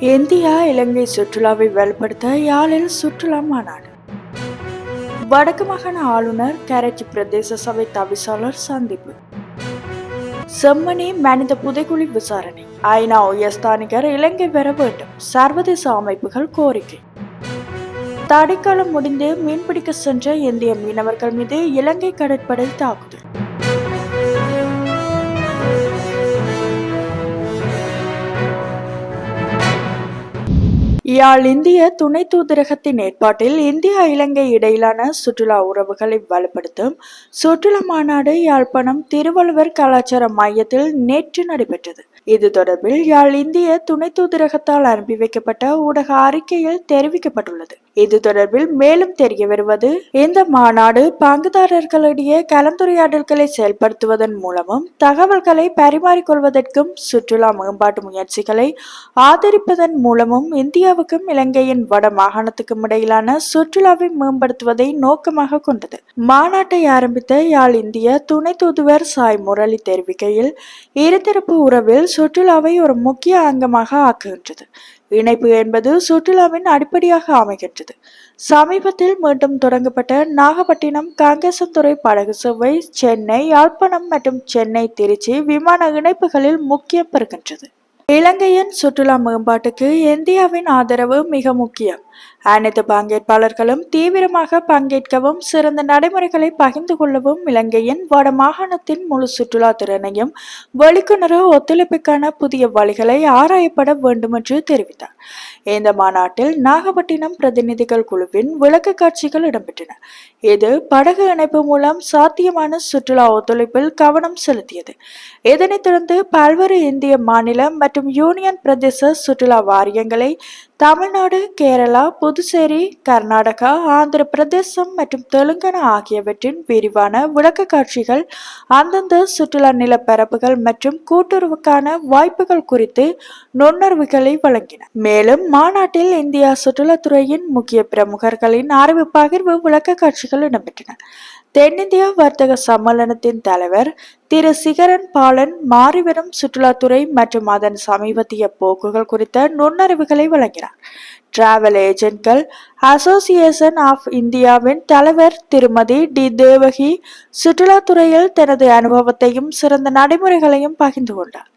India இலங்கை சுற்றுலாவை வலுப்படுத்த யாழில் சுற்றுலா மாநாடு. வடக்கு மாகாண ஆளுநர் கரைச்சி பிரதேச சபை தவிசாளர் சந்திப்பு. செம்மணி மனித புதைக்குழி விசாரணை. ஐநா உயர்ஸ்தானிகர் இலங்கை பெற வேண்டும். சர்வதேச அமைப்புகள் கோரிக்கை. தடைக்காலம் முடிந்து மீன்பிடிக்க சென்ற இந்திய மீனவர்கள் மீது இலங்கை கடற்படை தாக்குதல். யாழ் இந்திய துணை தூதரகத்தின் ஏற்பாட்டில் இந்தியா இலங்கை இடையிலான சுற்றுலா உறவுகளை வலுப்படுத்தும் சுற்றுலா மாநாடு யாழ்ப்பாணம் திருவள்ளுவர் கலாச்சார மையத்தில் நேற்று நடைபெற்றது. இது தொடர்பில் யாழ் இந்திய துணை தூதரகத்தால் அனுப்பி வைக்கப்பட்ட ஊடக அறிக்கையில் தெரிவிக்கப்பட்டுள்ளது. இது தொடர்பில் மேலும் தெரிய வருவது இந்த மாநாடு பங்குதாரர்களிடையே கலந்துரையாடல்களை செயல்படுத்துவதன் மூலமும் தகவல்களை பரிமாறிக்கொள்வதற்கும் சுற்றுலா மேம்பாட்டு முயற்சிகளை ஆதரிப்பதன் மூலமும் இந்தியாவுக்கும் இலங்கையின் வட மாகாணத்துக்கும் இடையிலான சுற்றுலாவை மேம்படுத்துவதை நோக்கமாக கொண்டது. மாநாட்டை ஆரம்பித்த யாழ் இந்திய துணை தூதுவர் சாய் முரளி தெரிவிக்கையில் இருதரப்பு உறவில் சுற்றுலாவை ஒரு முக்கிய அங்கமாக ஆக்குகின்றது. இணைப்பு என்பது சுற்றுலாவின் அடிப்படையாக அமைகின்றது. சமீபத்தில் மீண்டும் தொடங்கப்பட்ட நாகப்பட்டினம் காங்கேசன்துறை படகு சுவை சென்னை யாழ்ப்பாணம் மற்றும் சென்னை திருச்சி விமான இணைப்புகளில் முக்கியம் பெறுகின்றது. இலங்கையின் சுற்றுலா மேம்பாட்டுக்கு இந்தியாவின் ஆதரவு மிக முக்கியம். அனைத்து பங்கேற்பாளர்களும் தீவிரமாக பங்கேற்கவும் சிறந்த நடைமுறைகளை பகிர்ந்து கொள்ளவும் இலங்கையின் வட மாகாணத்தின் முழு சுற்றுலா திறனையும் வெளிக்கொணர ஒத்துழைப்புக்கான புதிய வழிகளை ஆராயப்பட வேண்டும் என்று தெரிவித்தார். இந்த மாநாட்டில் நாகப்பட்டினம் பிரதிநிதிகள் குழுவின் விளக்க காட்சிகள் இடம்பெற்றன. இது படகு இணைப்பு மூலம் சாத்தியமான சுற்றுலா ஒத்துழைப்பில் கவனம் செலுத்தியது. இதனைத் தொடர்ந்து பல்வேறு இந்திய மாநிலம் மற்றும் யூனியன் பிரதேச சுற்றுலா வாரியங்களை தமிழ்நாடு கேரளா புதுச்சேரி கர்நாடகா ஆந்திர பிரதேசம் மற்றும் தெலுங்கானா ஆகியவற்றின் விரிவான விளக்க காட்சிகள் அந்தந்த சுற்றுலா நிலப்பரப்புகள் மற்றும் கூட்டுறவுக்கான வாய்ப்புகள் குறித்து நுண்ணறிவுகளை வழங்கின. மேலும் மாநாட்டில் இந்தியா சுற்றுலாத்துறையின் முக்கிய பிரமுகர்களின் அறிவு பகிர்வு விளக்க காட்சிகள் இடம்பெற்றன. தென்னிந்திய வர்த்தக சம்மேளனத்தின் தலைவர் திரு சிகரன் பாலன் மாறிவரும் சுற்றுலாத்துறை மற்றும் அதன் சமீபத்திய போக்குகள் குறித்த நுண்ணறிவுகளை வழங்கினார். டிராவல் ஏஜென்ட்கள் அசோசியேஷன் ஆஃப் இந்தியாவின் தலைவர் திருமதி டி தேவகி சுற்றுலாத்துறையில் தனது அனுபவத்தையும் சிறந்த நடைமுறைகளையும் பகிர்ந்து கொண்டார்.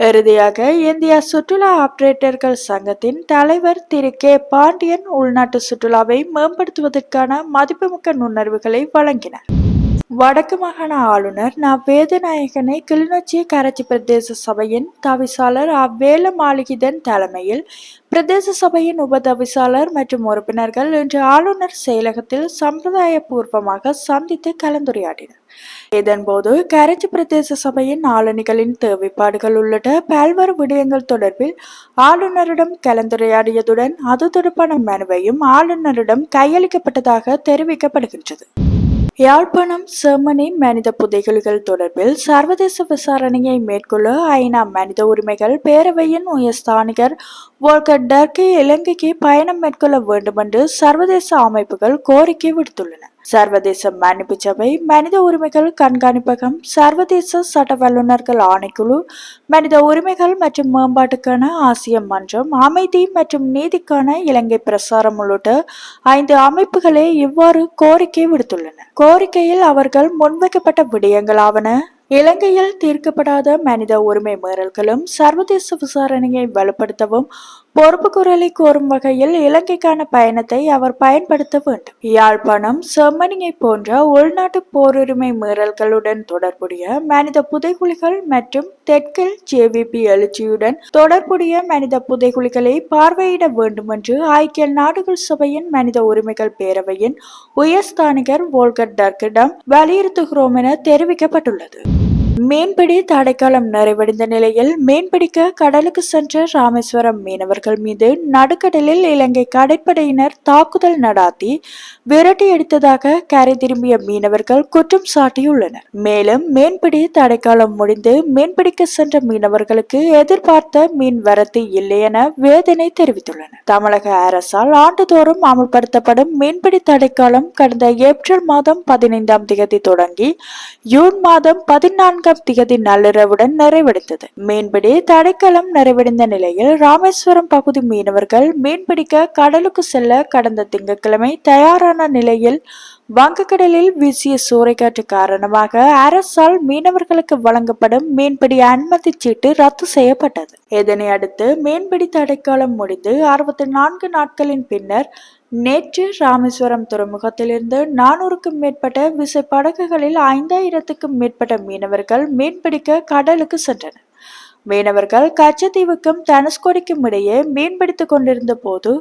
இறுதியாக இந்திய சுற்றுலா ஆபரேட்டர்கள் சங்கத்தின் தலைவர் திரு. கே. பாண்டியன் உள்நாட்டு சுற்றுலாவை மேம்படுத்துவதற்கான மதிப்புமிக்க நுண்ணறிவுகளை வழங்கினார். வடக்கு மாகாண ஆளுநர் நா வேதநாயகனை கிளிநொச்சி கரைச்சி பிரதேச சபையின் தவிசாளர் அவ்வேல மாளிகிதன் தலைமையில் பிரதேச சபையின் உப தவிசாளர் மற்றும் உறுப்பினர்கள் இன்று ஆளுநர் செயலகத்தில் சம்பிரதாய பூர்வமாக சந்தித்து கலந்துரையாடினர். இதன்போது கரைச்சி பிரதேச சபையின் ஆளுநர்களின் தேவைப்பாடுகள் உள்ளிட்ட பல்வேறு விடயங்கள் தொடர்பில் ஆளுநரிடம் கலந்துரையாடியதுடன் அது தொடர்பான மனுவையும் ஆளுநரிடம் கையளிக்கப்பட்டதாக தெரிவிக்கப்படுகின்றது. யாழ்ப்பாணம் ஜெர்மனி மனித புதைகுழிகள் தொடர்பில் சர்வதேச விசாரணையை மேற்கொள்ள ஐநா மனித உரிமைகள் பேரவையின் உயர்ஸ்தானிகர் வோல்கர் டர்கே இலங்கைக்கு பயணம் மேற்கொள்ள வேண்டும் என்று சர்வதேச அமைப்புகள் கோரிக்கை விடுத்துள்ளன. சர்வதேச மன்னிப்பு சபை மனித உரிமைகள் கண்காணிப்பகம் சர்வதேச சட்ட வல்லுநர்கள் ஆணைக்குழு மனித உரிமைகள் மற்றும் மேம்பாட்டுக்கான ஆசிய மன்றம் அமைதி மற்றும் நீதிக்கான இலங்கை பிரசாரம் உள்ளிட்ட ஐந்து அமைப்புகளே இவ்வாறு கோரிக்கை விடுத்துள்ளன. கோரிக்கையில் அவர்கள் முன்வைக்கப்பட்ட விடயங்களாவன? இலங்கையில் தீர்க்கப்படாத மனித உரிமை மீறல்களும் சர்வதேச விசாரணையை வலுப்படுத்தவும் பொறுப்பு குரலை கோரும் வகையில் இலங்கைக்கான பயணத்தை அவர் பயன்படுத்த வேண்டும். யாழ்ப்பாணம் செம்மனியை போன்ற உள்நாட்டு போருரிமை மீறல்களுடன் தொடர்புடைய மனித புதைகுழிகள் மற்றும் தெற்கில் ஜேவிபி எழுச்சியுடன் தொடர்புடைய மனித புதைகுழிகளை பார்வையிட வேண்டும் என்று ஐக்கிய நாடுகள் சபையின் மனித உரிமைகள் பேரவையின் உயர்ஸ்தானிகர் வோல்கர் டர்க்கிடம் வலியுறுத்துகிறோம் என தெரிவிக்கப்பட்டுள்ளது. மீன்பிடி தடைக்காலம் நிறைவடைந்த நிலையில் மீன்பிடிக்க கடலுக்கு சென்ற ராமேஸ்வரம் மீனவர்கள் மீது நடுக்கடலில் இலங்கை கடற்படையினர் தாக்குதல் நடாத்தி விரட்டியடித்ததாக கரை திரும்பிய மீனவர்கள் குற்றம் சாட்டியுள்ளனர். மேலும் மீன்பிடி தடைக்காலம் முடிந்து மீன்பிடிக்க சென்ற மீனவர்களுக்கு எதிர்பார்த்த மீன் வரத்து இல்லை என வேதனை தெரிவித்துள்ளனர். தமிழக அரசால் ஆண்டுதோறும் அமல்படுத்தப்படும் மீன்பிடி தடைக்காலம் கடந்த ஏப்ரல் மாதம் பதினைந்தாம் தேதி தொடங்கி ஜூன் மாதம் பதினான்கு நான்காம் திகதி நள்ளிரவுடன் நிறைவடைந்தது மீன்பிடி தடைக்களம் நிறைவடைந்த நிலையில் ராமேஸ்வரம் பகுதி மீனவர்கள் மீன்பிடிக்க கடலுக்கு செல்ல கடந்த திங்கட்கிழமை தயாரான நிலையில் வங்கக்கடலில் வீசிய சூறைக்காற்று காரணமாக அரசால் மீனவர்களுக்கு வழங்கப்படும் மீன்பிடி அனுமதி சீட்டு ரத்து செய்யப்பட்டது. இதனை அடுத்து மீன்பிடி தடைக்காலம் முடிந்து அறுபத்தி நான்கு நாட்களின் பின்னர் நேற்று ராமேஸ்வரம் துறைமுகத்திலிருந்து நானூறுக்கும் மேற்பட்ட விசை படகுகளில் ஐந்தாயிரத்துக்கும் மேற்பட்ட மீனவர்கள் மீன்பிடிக்க கடலுக்கு சென்றனர். மீனவர்கள் கச்சத்தீவுக்கும் தனுஷ்கோடிக்கும் இடையே மீன்பிடித்து கொண்டிருந்த போது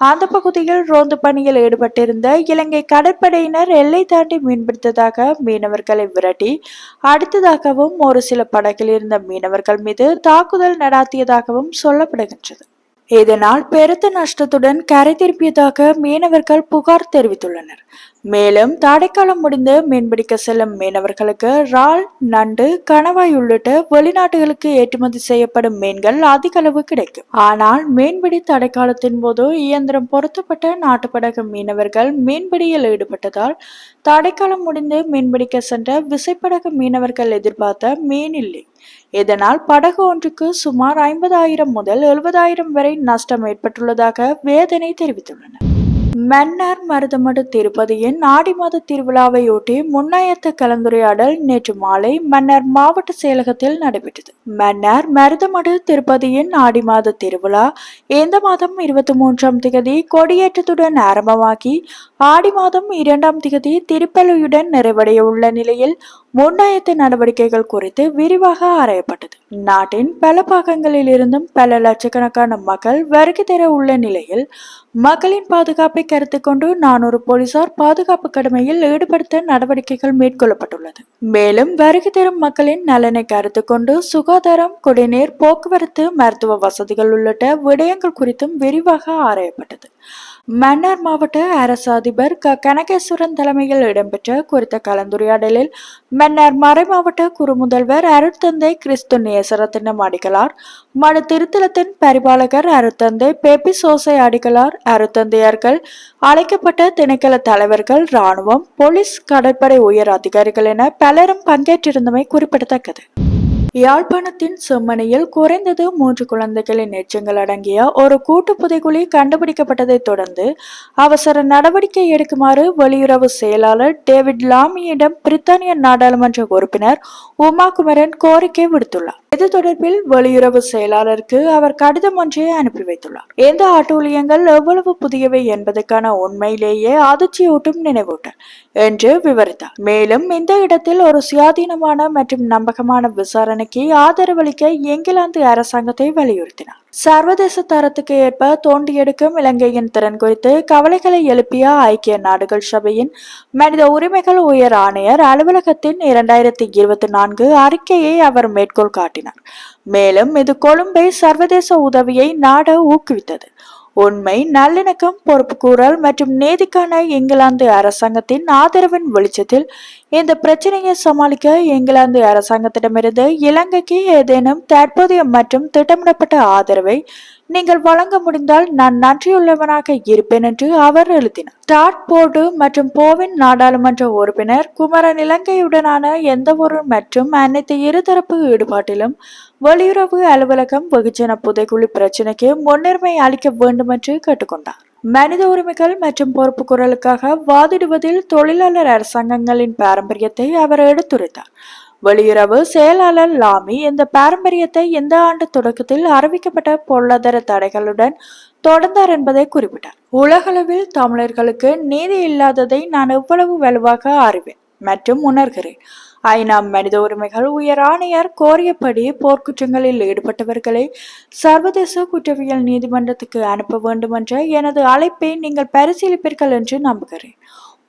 அந்த பகுதியில் ரோந்து பணியில் ஈடுபட்டிருந்த இலங்கை கடற்படையினர் எல்லை தாண்டி மீன்பிடித்ததாக மீனவர்களை விரட்டி அடுத்ததாகவும் ஒரு சில படகில் இருந்த மீனவர்கள் மீது தாக்குதல் நடாத்தியதாகவும் சொல்லப்படுகின்றது. இதனால் பெருத்த நஷ்டத்துடன் கரை திருப்பியதாக மீனவர்கள் புகார் தெரிவித்துள்ளனர். மேலும் தடைக்காலம் முடிந்து மீன்பிடிக்க செல்லும் மீனவர்களுக்கு இறால் நண்டு கணவாய் உள்ளிட்ட வெளிநாட்டுகளுக்கு ஏற்றுமதி செய்யப்படும் மீன்கள் அதிக அளவு கிடைக்கும். ஆனால் மீன்பிடி தடைக்காலத்தின் போது இயந்திரம் பொருத்தப்பட்ட நாட்டுப்படகு மீனவர்கள் மீன்பிடியில் ஈடுபட்டதால் தடைக்காலம் முடிந்து மீன்பிடிக்க சென்ற விசைப்படகு மீனவர்கள் எதிர்பார்த்த மீன் இல்லை. இதனால் படகு ஒன்றுக்கு சுமார் ஐம்பதாயிரம் முதல் எழுபதாயிரம் வரை நஷ்டம் ஏற்பட்டுள்ளதாக வேதனை தெரிவித்துள்ளனர். மன்னார் மருதமடு திருப்பதியின் ஆடி மாத திருவிழாவையொட்டி முன்னாயத்த கலந்துரையாடல் நேற்று மாலை மன்னார் மாவட்ட செயலகத்தில் நடைபெற்றது. மன்னார் மருதமடு திருப்பதியின் ஆடி மாத திருவிழா இந்த மாதம் இருபத்தி மூன்றாம் திகதி கொடியேற்றத்துடன் ஆரம்பமாகி ஆடி மாதம் இரண்டாம் திகதி திருப்பலியுடன் நிறைவடைய உள்ள நிலையில் முன்னாயத்த நடவடிக்கைகள் குறித்து விரிவாக ஆராயப்பட்டது. நாட்டின் பல பாகங்களில் இருந்தும் பல லட்சக்கணக்கான மக்கள் வருகை தர உள்ள நிலையில் மக்களின் பாதுகாப்பை கருத்து கொண்டு நானூறு போலீசார் பாதுகாப்பு கடமையில் ஈடுபடுத்த நடவடிக்கைகள் மேற்கொள்ளப்பட்டுள்ளது. மேலும் வருகை தரும் மக்களின் நலனை கருத்து கொண்டு சுகாதாரம் குடிநீர் போக்குவரத்து மருத்துவ வசதிகள் உள்ளிட்ட விடயங்கள் குறித்தும் விரிவாக ஆராயப்பட்டது. மன்னார் மாவட்ட அரசு அதிபர் க. கனகேஸ்வரன் தலைமையில் இடம்பெற்ற குறித்த கலந்துரையாடலில் மன்னார் மறைமாவட்ட குறுமுதல்வர் அருட்தந்தை கிறிஸ்து நேசரத்தினம் அடிகளார் மனு திருத்தலத்தின் பரிபாலகர் அருத்தந்தை பேபி சோசை அடிகளார் அருத்தந்தையர்கள் அழைக்கப்பட்ட திணைக்கள தலைவர்கள் இராணுவம் போலீஸ் கடற்படை உயர் அதிகாரிகள் என பலரும் பங்கேற்றிருந்தமை குறிப்பிடத்தக்கது. யாழ்ப்பாணத்தின் செம்மனையில் குறைந்தது மூன்று குழந்தைகளின் எச்சங்கள் அடங்கிய ஒரு கூட்டு புதைகுழி கண்டுபிடிக்கப்பட்டதைத் தொடர்ந்து அவசர நடவடிக்கை எடுக்குமாறு வெளியுறவு செயலாளர் டேவிட் லாமியிடம் பிரித்தானிய நாடாளுமன்ற உறுப்பினர் உமா குமரன் கோரிக்கை விடுத்துள்ளார். இது தொடர்பில் வெளியுறவு செயலாளருக்கு அவர் கடிதம் ஒன்றை அனுப்பி வைத்துள்ளார். இந்த ஆட்டூழியங்கள் எவ்வளவு புதியவை என்பதற்கான உண்மையிலேயே அதிர்ச்சியூட்டும் நினைவூட்டல் என்று விவரித்தார். மேலும் இந்த இடத்தில் ஒரு சுயாதீனமான மற்றும் நம்பகமான விசாரணைக்கு ஆதரவளிக்க இங்கிலாந்து அரசாங்கத்தை வலியுறுத்தினார். சர்வதேச தரத்துக்கு ஏற்ப தோண்டி எடுக்கும் இலங்கையின் திறன் குறித்து கவலைகளை எழுப்பிய ஐக்கிய நாடுகள் சபையின் மனித உரிமைகள் உயர் ஆணையர் அலுவலகத்தின் இரண்டாயிரத்தி இருபத்தி நான்கு அறிக்கையை அவர் மேற்கோள் காட்டினார் மேலும் இது கொழும்பை சர்வதேச உதவியை நாட ஊக்குவித்தது. உண்மை நல்லிணக்கம் பொறுப்புக்கூறல் மற்றும் நீதிக்கான இங்கிலாந்து அரசாங்கத்தின் ஆதரவின் வெளிச்சத்தில் இந்த பிரச்சனையை சமாளிக்க இங்கிலாந்து அரசாங்கத்திடமிருந்து இலங்கைக்கு ஏதேனும் தற்போதைய மற்றும் திட்டமிடப்பட்ட ஆதரவை நீங்கள் வழங்க முடிந்தால் நான் நன்றியுள்ளவனாக இருப்பேன் என்று அவர் எழுதினார். டாட் போர்டு மற்றும் போவின் நாடாளுமன்ற உறுப்பினர் குமரன் இலங்கையுடனான எந்த ஒரு மற்றும் அனைத்து இருதரப்பு ஈடுபாட்டிலும் வெளியுறவு அலுவலகம் வெகுஜன புதைக்குழி பிரச்சினைக்கு முன்னுரிமை அளிக்க வேண்டும் என்று கேட்டுக்கொண்டார். மனித உரிமைகள் மற்றும் பொறுப்பு குரலுக்காக வாதிடுவதில் தொழிலாளர் அரசாங்கங்களின் பாரம்பரியத்தை அவர் எடுத்துரைத்தார். வெளியுறவு செயலாளர் லாமி இந்த பாரம்பரியத்தை இந்த ஆண்டு தொடக்கத்தில் அறிவிக்கப்பட்ட பொருளாதார தடைகளுடன் தொடர்ந்தார் என்பதை குறிப்பிட்டார். உலகளவில் தமிழர்களுக்கு நீதி இல்லாததை நான் எவ்வளவு வலுவாக அறிவேன்? மற்றும் உணர்கிறேன். ஐநா மனித உரிமைகள் உயர் ஆணையர் கோரியபடி போர்க்குற்றங்களில் ஈடுபட்டவர்களை சர்வதேச குற்றவியல் நீதிமன்றத்துக்கு அனுப்ப வேண்டும் என்ற எனது அழைப்பை நீங்கள் பரிசீலிப்பீர்கள் என்று நம்புகிறேன்.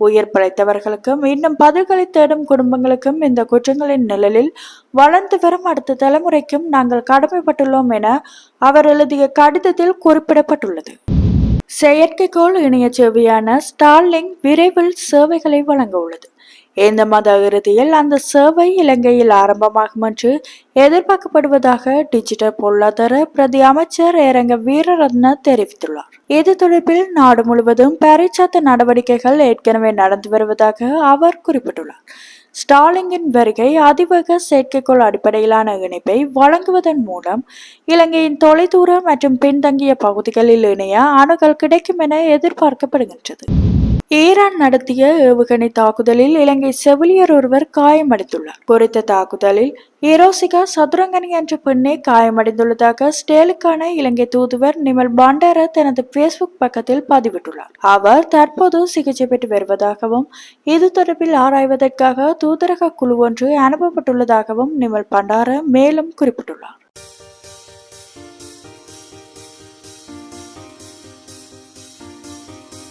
உயிர் பிழைத்தவர்களுக்கும் இன்னும் பதில்களை தேடும் குடும்பங்களுக்கும் இந்த குற்றங்களின் நிழலில் வளர்ந்து வரும் அடுத்த தலைமுறைக்கும் நாங்கள் கடமைப்பட்டுள்ளோம் என அவர் எழுதிய கடிதத்தில் குறிப்பிடப்பட்டுள்ளது. செயற்கைக்கோள் இணைய சேவையான ஸ்டார்லிங் விரைவில் சேவைகளை வழங்க உள்ளது. இந்த மாத இறுதியில் அந்த சேவை இலங்கையில் ஆரம்பமாகும் என்று எதிர்பார்க்கப்படுவதாக டிஜிட்டல் பொருளாதார பிரதி அமைச்சர் ஏரங்க வீரரத்ன தெரிவித்துள்ளார். இது தொடர்பில் நாடு முழுவதும் பரிச்சாத்த நடவடிக்கைகள் ஏற்கனவே நடந்து வருவதாக அவர் குறிப்பிட்டுள்ளார். ஸ்டாலிங்கின் வருகை அதிவேக செயற்கைக்கோள் அடிப்படையிலான இணைப்பை வழங்குவதன் மூலம் இலங்கையின் தொலைதூர மற்றும் பின்தங்கிய பகுதிகளில் இணைய அணுகல் கிடைக்கும் என எதிர்பார்க்கப்படுகின்றது. ஈரான் நடத்திய ஏவுகணை தாக்குதலில் இலங்கை செவிலியர் ஒருவர் காயமடைந்துள்ளார். குறித்த தாக்குதலில் ஈரோசிகா சதுரங்கனி என்ற பெண்ணே காயமடைந்துள்ளதாக ஸ்டேலுக்கான இலங்கை தூதுவர் நிமல் பண்டார தனது பேஸ்புக் பக்கத்தில் பதிவிட்டுள்ளார். அவர் தற்போது சிகிச்சை பெற்று வருவதாகவும் இது தொடர்பில் ஆராய்வதற்காக தூதரக குழு ஒன்று அனுப்பப்பட்டுள்ளதாகவும் நிமல் பண்டார மேலும் குறிப்பிட்டுள்ளார்.